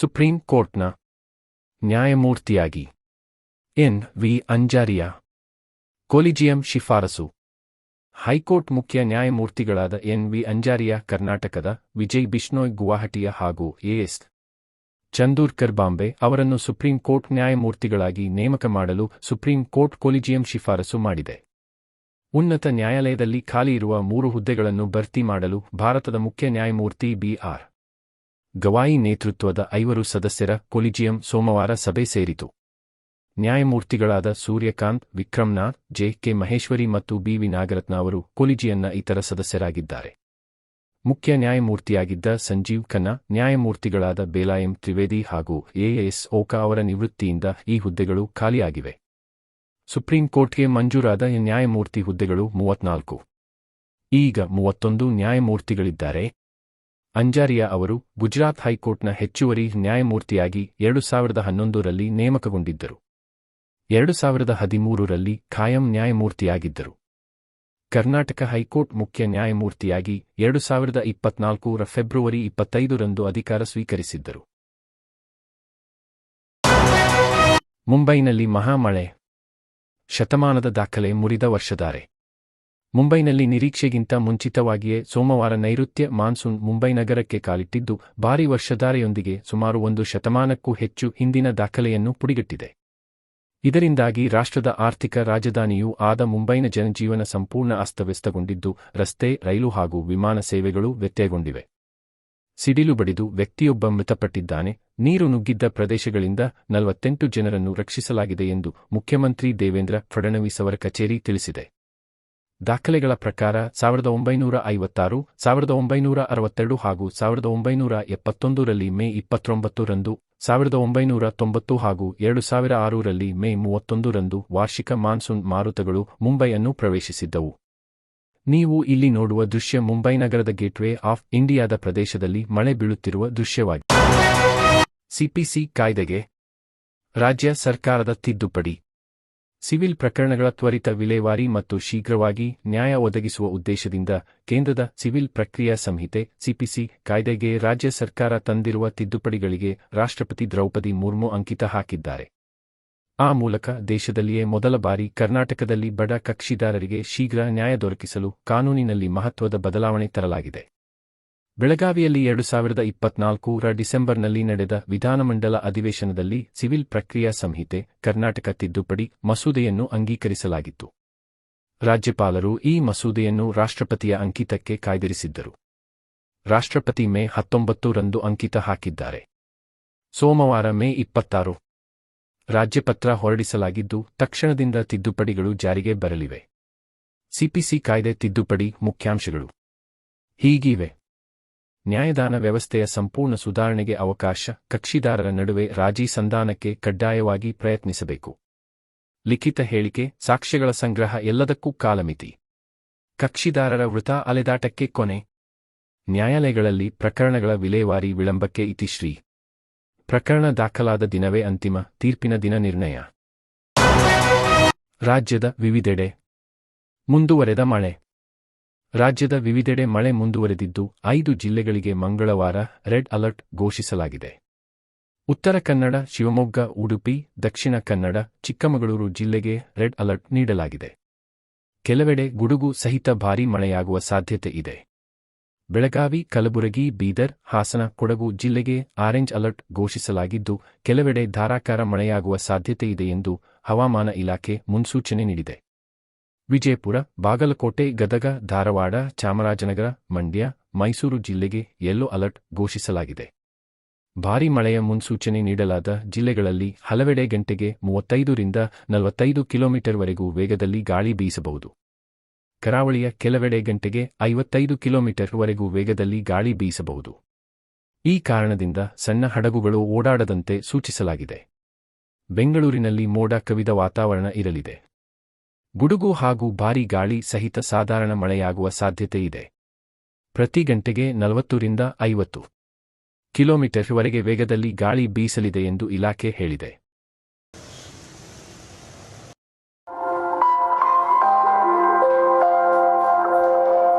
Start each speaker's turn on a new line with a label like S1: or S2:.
S1: Supreme ಕೋರ್ಟ್ನ ನ್ಯಾಯಮೂರ್ತಿಯಾಗಿ. N. V. Anjaria collegium ಶಿಫಾರಸು. ಹೈಕೋರ್ಟ್ ಮುಖ್ಯ ನ್ಯಾಯಮೂರ್ತಿಗಳಾದ ಎನ್. ವಿ. ಅಂಜಾರಿಯಾ ಕರ್ನಾಟಕದ ವಿಜಯ್ ಬಿಷ್ಣೋಯ್ ಗುವಾಹಟಿಯ ಹಾಗೂ ಎಎಸ್ ಚಂದೂರ್ಕರ್ ಬಾಂಬೆ ಅವರನ್ನು ಸುಪ್ರೀಂ ಕೋರ್ಟ್ ನ್ಯಾಯಮೂರ್ತಿಗಳಾಗಿ ನೇಮಕ ಮಾಡಲು ಸುಪ್ರೀಂ ಕೋರ್ಟ್ ಕೊಲಿಜಿಯಂ ಶಿಫಾರಸು ಮಾಡಿದೆ. ಉನ್ನತ ನ್ಯಾಯಾಲಯದಲ್ಲಿ ಖಾಲಿ ಇರುವ ಮೂರು ಹುದ್ದೆಗಳನ್ನು ಭರ್ತಿ ಮಾಡಲು ಭಾರತದ ಮುಖ್ಯ ನ್ಯಾಯಮೂರ್ತಿ ಬಿಆರ್ ಗವಾಯಿ ನೇತೃತ್ವದ ಐವರು ಸದಸ್ಯರ ಕೊಲಿಜಿಯಂ ಸೋಮವಾರ ಸಭೆ ಸೇರಿತು. ನ್ಯಾಯಮೂರ್ತಿಗಳಾದ ಸೂರ್ಯಕಾಂತ್ ವಿಕ್ರಮ್ನಾಥ್ ಜೆ ಕೆ ಮಹೇಶ್ವರಿ ಮತ್ತು ಬಿ ವಿ ನಾಗರತ್ನ ಅವರು ಕೊಲಿಜಿಯನ್ನ ಇತರ ಸದಸ್ಯರಾಗಿದ್ದಾರೆ. ಮುಖ್ಯ ನ್ಯಾಯಮೂರ್ತಿಯಾಗಿದ್ದ ಸಂಜೀವ್ ಖನ್ನಾ, ನ್ಯಾಯಮೂರ್ತಿಗಳಾದ ಬೇಲಾಯಂ ತ್ರಿವೇದಿ ಹಾಗೂ ಎಎಸ್ ಓಕಾ ಅವರ ನಿವೃತ್ತಿಯಿಂದ ಈ ಹುದ್ದೆಗಳು ಖಾಲಿಯಾಗಿವೆ. ಸುಪ್ರೀಂ ಕೋರ್ಟ್ಗೆ ಮಂಜೂರಾದ ನ್ಯಾಯಮೂರ್ತಿ ಹುದ್ದೆಗಳು ಮೂವತ್ನಾಲ್ಕು ಈಗ ಮೂವತ್ತೊಂದು ನ್ಯಾಯಮೂರ್ತಿಗಳಿದ್ದಾರೆ. ಅಂಜಾರಿಯಾ ಅವರು ಗುಜರಾತ್ ಹೈಕೋರ್ಟ್ನ ಹೆಚ್ಚುವರಿ ನ್ಯಾಯಮೂರ್ತಿಯಾಗಿ ಎರಡು ಸಾವಿರದ ಹನ್ನೊಂದರಲ್ಲಿ ನೇಮಕಗೊಂಡಿದ್ದರು. ಎರಡು ಸಾವಿರದ ಹದಿಮೂರರಲ್ಲಿ ಖಾಯಂ ನ್ಯಾಯಮೂರ್ತಿಯಾಗಿದ್ದರು. ಕರ್ನಾಟಕ ಹೈಕೋರ್ಟ್ ಮುಖ್ಯ ನ್ಯಾಯಮೂರ್ತಿಯಾಗಿ ಎರಡು ಸಾವಿರದ ಇಪ್ಪತ್ನಾಲ್ಕರ ಫೆಬ್ರವರಿ ಇಪ್ಪತ್ತೈದರಂದು ಅಧಿಕಾರ ಸ್ವೀಕರಿಸಿದ್ದರು. ಮುಂಬೈನಲ್ಲಿ ಮಹಾಮಳೆ. ಶತಮಾನದ ದಾಖಲೆ ಮುರಿದ ವರ್ಷಧಾರೆ. ಮುಂಬೈನಲ್ಲಿ ನಿರೀಕ್ಷೆಗಿಂತ ಮುಂಚಿತವಾಗಿಯೇ ಸೋಮವಾರ ನೈಋತ್ಯ ಮಾನ್ಸೂನ್ ಮುಂಬೈ ನಗರಕ್ಕೆ ಕಾಲಿಟ್ಟಿದ್ದು, ಭಾರೀ ವರ್ಷಧಾರೆಯೊಂದಿಗೆ ಸುಮಾರು ಒಂದು ಶತಮಾನಕ್ಕೂ ಹೆಚ್ಚು ಹಿಂದಿನ ದಾಖಲೆಯನ್ನು ಪುಡಿಗಟ್ಟಿದೆ. ಇದರಿಂದಾಗಿ ರಾಷ್ಟ್ರದ ಆರ್ಥಿಕ ರಾಜಧಾನಿಯೂ ಆದ ಮುಂಬೈನ ಜನಜೀವನ ಸಂಪೂರ್ಣ ಅಸ್ತವ್ಯಸ್ತಗೊಂಡಿದ್ದು, ರಸ್ತೆ, ರೈಲು ಹಾಗೂ ವಿಮಾನ ಸೇವೆಗಳು ವ್ಯತ್ಯಯಗೊಂಡಿವೆ. ಸಿಡಿಲು ಬಡಿದು ವ್ಯಕ್ತಿಯೊಬ್ಬ ಮೃತಪಟ್ಟಿದ್ದಾನೆ. ನೀರು ನುಗ್ಗಿದ್ದ ಪ್ರದೇಶಗಳಿಂದ ನಲವತ್ತೆಂಟು ಜನರನ್ನು ರಕ್ಷಿಸಲಾಗಿದೆ ಎಂದು ಮುಖ್ಯಮಂತ್ರಿ ದೇವೇಂದ್ರ ಫಡಣವೀಸ್ ಅವರ ಕಚೇರಿ ತಿಳಿಸಿದೆ. ದಾಖಲೆಗಳ ಪ್ರಕಾರ ಸಾವಿರದ ಒಂಬೈನೂರ ಐವತ್ತಾರು, ಸಾವಿರದ ಒಂಬೈನೂರ ಅರವತ್ತೆರಡು ಹಾಗೂ ಸಾವಿರದ ಒಂಬೈನೂರ ಎಪ್ಪತ್ತೊಂದರಲ್ಲಿ ಮೇ ಇಪ್ಪತ್ತೊಂಬತ್ತರಂದು, ಸಾವಿರದ ಒಂಬೈನೂರ ತೊಂಬತ್ತು ಹಾಗೂ ಎರಡು ಸಾವಿರ ಆರರಲ್ಲಿ ಮೇ ಮೂವತ್ತೊಂದರಂದು ವಾರ್ಷಿಕ ಮಾನ್ಸೂನ್ ಮಾರುತಗಳು ಮುಂಬೈಯನ್ನು ಪ್ರವೇಶಿಸಿದ್ದವು. ನೀವು ಇಲ್ಲಿ ನೋಡುವ ದೃಶ್ಯ ಮುಂಬೈ ನಗರದ ಗೇಟ್ವೇ ಆಫ್ ಇಂಡಿಯಾದ ಪ್ರದೇಶದಲ್ಲಿ ಮಳೆ ಬೀಳುತ್ತಿರುವ ದೃಶ್ಯವಾಗಿದೆ. ಸಿಪಿಸಿ ಕಾಯ್ದೆಗೆ ರಾಜ್ಯ ಸರ್ಕಾರದ ತಿದ್ದುಪಡಿ. ಸಿವಿಲ್ ಪ್ರಕರಣಗಳ ತ್ವರಿತ ವಿಲೇವಾರಿ ಮತ್ತು ಶೀಘ್ರವಾಗಿ ನ್ಯಾಯ ಒದಗಿಸುವ ಉದ್ದೇಶದಿಂದ ಕೇಂದ್ರದ ಸಿವಿಲ್ ಪ್ರಕ್ರಿಯಾ ಸಂಹಿತೆ, ಸಿಪಿಸಿ, ಕಾಯ್ದೆಗೆ ರಾಜ್ಯ ಸರ್ಕಾರ ತಂದಿರುವ ತಿದ್ದುಪಡಿಗಳಿಗೆ ರಾಷ್ಟ್ರಪತಿ ದ್ರೌಪದಿ ಮುರ್ಮು ಅಂಕಿತ ಹಾಕಿದ್ದಾರೆ. ಆ ಮೂಲಕ ದೇಶದಲ್ಲಿಯೇ ಮೊದಲ ಬಾರಿ ಕರ್ನಾಟಕದಲ್ಲಿ ಬಡ ಕಕ್ಷಿದಾರರಿಗೆ ಶೀಘ್ರ ನ್ಯಾಯ ದೊರಕಿಸಲು ಕಾನೂನಿನಲ್ಲಿ ಮಹತ್ವದ ಬದಲಾವಣೆ ತರಲಾಗಿದೆ. ಬೆಳಗಾವಿಯಲ್ಲಿ ಎರಡು ಸಾವಿರದ ಇಪ್ಪತ್ನಾಲ್ಕರ ಡಿಸೆಂಬರ್ನಲ್ಲಿ ನಡೆದ ವಿಧಾನಮಂಡಲ ಅಧಿವೇಶನದಲ್ಲಿ ಸಿವಿಲ್ ಪ್ರಕ್ರಿಯಾ ಸಂಹಿತೆ, ಕರ್ನಾಟಕ ತಿದ್ದುಪಡಿ ಮಸೂದೆಯನ್ನು ಅಂಗೀಕರಿಸಲಾಗಿತ್ತು. ರಾಜ್ಯಪಾಲರು ಈ ಮಸೂದೆಯನ್ನು ರಾಷ್ಟ್ರಪತಿಯ ಅಂಕಿತಕ್ಕೆ ಕಾಯ್ದಿರಿಸಿದ್ದರು. ರಾಷ್ಟ್ರಪತಿ ಮೇ ಹತ್ತೊಂಬತ್ತರಂದು ಅಂಕಿತ ಹಾಕಿದ್ದಾರೆ. ಸೋಮವಾರ ಮೇ ಇಪ್ಪತ್ತಾರು. ರಾಜ್ಯಪತ್ರ ಹೊರಡಿಸಲಾಗಿದ್ದು, ತಕ್ಷಣದಿಂದ ತಿದ್ದುಪಡಿಗಳು ಜಾರಿಗೆ ಬರಲಿವೆ. ಸಿಪಿಸಿ ಕಾಯ್ದೆ ತಿದ್ದುಪಡಿ ಮುಖ್ಯಾಂಶಗಳು. ಹೀಗಿವೆ. ನ್ಯಾಯದಾನ ವ್ಯವಸ್ಥೆಯ ಸಂಪೂರ್ಣ ಸುಧಾರಣೆಗೆ ಅವಕಾಶ, ಕಕ್ಷಿದಾರರ ನಡುವೆ ರಾಜಿ ಸಂಧಾನಕ್ಕೆ ಕಡ್ಡಾಯವಾಗಿ ಪ್ರಯತ್ನಿಸಬೇಕು. ಲಿಖಿತ ಹೇಳಿಕೆ, ಸಾಕ್ಷ್ಯಗಳ ಸಂಗ್ರಹ ಎಲ್ಲದಕ್ಕೂ ಕಾಲಮಿತಿ. ಕಕ್ಷಿದಾರರ ವೃತ ಅಲೆದಾಟಕ್ಕೆ ಕೊನೆ. ನ್ಯಾಯಾಲಯಗಳಲ್ಲಿ ಪ್ರಕರಣಗಳ ವಿಲೇವಾರಿ ವಿಳಂಬಕ್ಕೆ ಇತಿಶ್ರೀ. ಪ್ರಕರಣ ದಾಖಲಾದ ದಿನವೇ ಅಂತಿಮ, ತೀರ್ಪಿನ ದಿನ ನಿರ್ಣಯ. ರಾಜ್ಯದ ವಿವಿಧೆಡೆ ಮುಂದುವರೆದ ಮಳೆ. ರಾಜ್ಯದ ವಿವಿಧೆಡೆ ಮಳೆ ಮುಂದುವರೆದಿದ್ದು ಐದು ಜಿಲ್ಲೆಗಳಿಗೆ ಮಂಗಳವಾರ ರೆಡ್ ಅಲರ್ಟ್ ಘೋಷಿಸಲಾಗಿದೆ. ಉತ್ತರ ಕನ್ನಡ, ಶಿವಮೊಗ್ಗ, ಉಡುಪಿ, ದಕ್ಷಿಣ ಕನ್ನಡ, ಚಿಕ್ಕಮಗಳೂರು ಜಿಲ್ಲೆಗೆ ರೆಡ್ ಅಲರ್ಟ್ ನೀಡಲಾಗಿದೆ. ಕೆಲವೆಡೆ ಗುಡುಗು ಸಹಿತ ಭಾರೀ ಮಳೆಯಾಗುವ ಸಾಧ್ಯತೆ ಇದೆ. ಬೆಳಗಾವಿ, ಕಲಬುರಗಿ, ಬೀದರ್, ಹಾಸನ, ಕೊಡಗು ಜಿಲ್ಲೆಗೆ ಆರೆಂಜ್ ಅಲರ್ಟ್ ಘೋಷಿಸಲಾಗಿದ್ದು ಕೆಲವೆಡೆ ಧಾರಾಕಾರ ಮಳೆಯಾಗುವ ಸಾಧ್ಯತೆಯಿದೆ ಎಂದು ಹವಾಮಾನ ಇಲಾಖೆ ಮುನ್ಸೂಚನೆ ನೀಡಿದೆ. ವಿಜಯಪುರ, ಬಾಗಲಕೋಟೆ, ಗದಗ, ಧಾರವಾಡ, ಚಾಮರಾಜನಗರ, ಮಂಡ್ಯ, ಮೈಸೂರು ಜಿಲ್ಲೆಗೆ ಯೆಲ್ಲೋ ಅಲರ್ಟ್ ಘೋಷಿಸಲಾಗಿದೆ. ಭಾರೀ ಮಳೆಯ ಮುನ್ಸೂಚನೆ ನೀಡಲಾದ ಜಿಲ್ಲೆಗಳಲ್ಲಿ ಹಲವೆಡೆ ಗಂಟೆಗೆ ಮೂವತ್ತೈದರಿಂದ ನಲವತ್ತೈದು ಕಿಲೋಮೀಟರ್ವರೆಗೂ ವೇಗದಲ್ಲಿ ಗಾಳಿ ಬೀಸಬಹುದು. ಕರಾವಳಿಯ ಕೆಲವೆಡೆ ಗಂಟೆಗೆ ಐವತ್ತೈದು ಕಿಲೋಮೀಟರ್ವರೆಗೂ ವೇಗದಲ್ಲಿ ಗಾಳಿ ಬೀಸಬಹುದು. ಈ ಕಾರಣದಿಂದ ಸಣ್ಣ ಹಡಗುಗಳು ಓಡಾಡದಂತೆ ಸೂಚಿಸಲಾಗಿದೆ. ಬೆಂಗಳೂರಿನಲ್ಲಿ ಮೋಡ ಕವಿದ ವಾತಾವರಣ ಇರಲಿದೆ. ಗುಡುಗು ಹಾಗೂ ಭಾರೀ ಗಾಳಿ ಸಹಿತ ಸಾಧಾರಣ ಮಳೆಯಾಗುವ ಸಾಧ್ಯತೆಯಿದೆ ಪ್ರತಿ ಗಂಟೆಗೆ ನಲವತ್ತರಿಂದ ಐವತ್ತು ಕಿಲೋಮೀಟರ್ವರೆಗೆ ವೇಗದಲ್ಲಿ ಗಾಳಿ ಬೀಸಲಿದೆ ಎಂದು ಇಲಾಖೆ ಹೇಳಿದೆ.